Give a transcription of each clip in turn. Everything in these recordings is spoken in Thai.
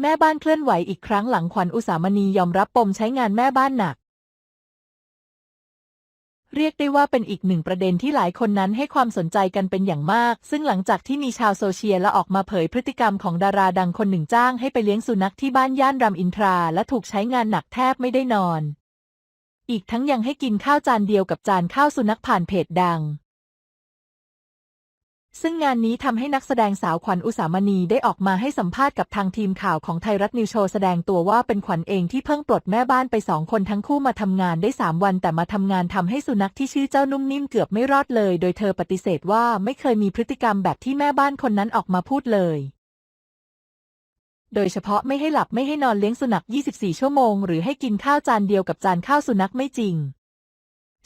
แม่บ้านเคลื่อนไหวอีกครั้งหลังขวัญอุสามณียอมรับปมใช้งานแม่บ้านหนัก เรียกได้ว่าเป็นอีกหนึ่งประเด็นที่หลายคนนั้นให้ความสนใจกันเป็นอย่างมาก ซึ่งหลังจากที่มีชาวโซเชียลและออกมาเผยพฤติกรรมของดาราดังคนหนึ่งจ้างให้ไปเลี้ยงสุนัขที่บ้านย่านรามอินทราและถูกใช้งานหนักแทบไม่ได้นอน อีกทั้งยังให้กินข้าวจานเดียวกับจานข้าวสุนัขผ่านเพจดัง ซึ่งงานนี้ทำให้นักแสดงสาวขวัญอุสามณีได้ออกมาให้สัมภาษณ์กับทางทีมข่าวของไทยรัฐนิวโชว์แสดงตัวว่าเป็นขวัญเองที่เพิ่งปลดแม่บ้านไปสองคนทั้งคู่มาทำงานได้สามวัน แต่มาทำงานทำให้สุนัขที่ชื่อเจ้านุ่มนิ่มเกือบไม่รอดเลย โดยเธอปฏิเสธว่าไม่เคยมีพฤติกรรมแบบที่แม่บ้านคนนั้นออกมาพูดเลยโดยเฉพาะไม่ให้หลับไม่ให้นอนเลี้ยงสุนัข 24 ชั่วโมง หรือให้กินข้าวจานเดียวกับจานข้าวสุนัขไม่จริง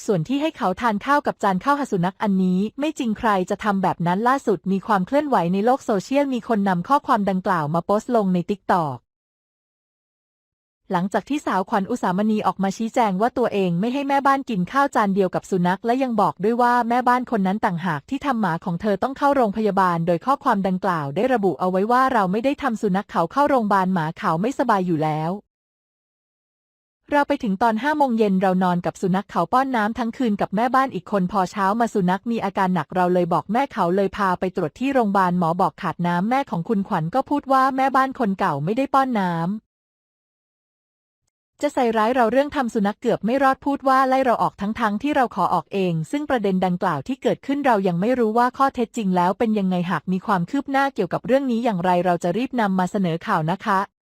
ส่วนที่ให้เขาทานข้าวกับจานข้าวหสุนัขอันนี้ไม่จริงใครจะทำแบบนั้นล่าสุดมีความเคลื่อนไหวในโลกโซเชียลมีคนนำข้อความดังกล่าวมาโพสต์ลงในติ๊กตอกหลังจากที่สาวขวัญอุสามณีออกมาชี้แจงว่าตัวเองไม่ให้แม่บ้านกินข้าวจานเดียวกับสุนัขและยังบอกด้วยว่าแม่บ้านคนนั้นต่างหากที่ทำหมาของเธอต้องเข้าโรงพยาบาล โดยข้อความดังกล่าวได้ระบุเอาไว้ว่าเราไม่ได้ทำสุนัขเขาเข้าโรงพยาบาลหมาเขาไม่สบายอยู่แล้ว เราไปถึงตอนห้าโมงเย็นเรานอนกับสุนัขเขาป้อนน้ำทั้งคืนกับแม่บ้านอีกคนพอเช้ามาสุนัขมีอาการหนักเราเลยบอกแม่เขาเลยพาไปตรวจที่โรงพยาบาลหมอบอกขาดน้ำแม่ของคุณขวัญก็พูดว่าแม่บ้านคนเก่าไม่ได้ป้อนน้ำจะใส่ร้ายเราเรื่องทำสุนัขเกือบไม่รอดพูดว่าไล่เราออกทั้งๆทที่เราขอออกเอง ซึ่งประเด็นดังกล่าวที่เกิดขึ้นเรายังไม่รู้ว่าข้อเท็จจริงแล้วเป็นยังไงหากมีความคืบหน้าเกี่ยวกับเรื่องนี้อย่างไรเราจะรีบนำมาเสนอข่าวนะคะ